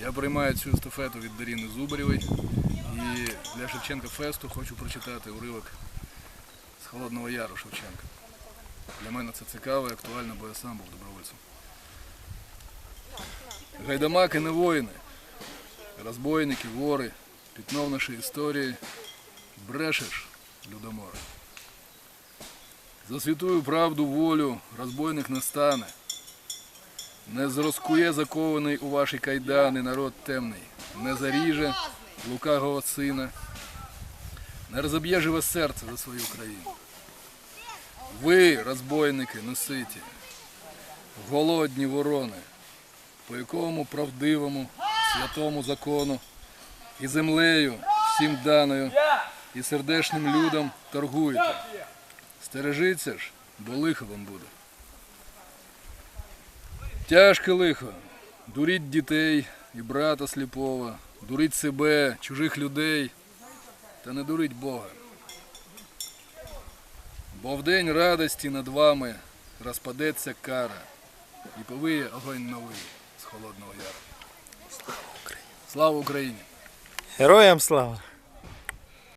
Я приймаю цю естафету від Даріни Зубарєвої і для Шевченка Фесту хочу прочитати уривок з Холодного Яру Шевченка. Для мене це цікаво і актуально, бо я сам був добровольцем. Гайдамаки не воїни, розбойники, вори, пятно в нашій історії. Брешеш, людоморе. За святую правду волю розбойник не стане. Не зроскує закований у ваші кайдани народ темний, не заріже лукавого сина, не розоб'є живе серце за свою країну. Ви, розбойники, неситі, голодні ворони, по якому правдивому, святому закону і землею всім даною, і сердечним людям торгуєте. Стережіться ж, бо лихо вам буде. Тяжке лихо. Дуріть дітей і брата сліпого, дуріть себе, чужих людей, та не дуріть Бога. Бо в день радості над вами розпадеться кара і повиє огонь новий з холодного яру. Слава Україні! Героям слава!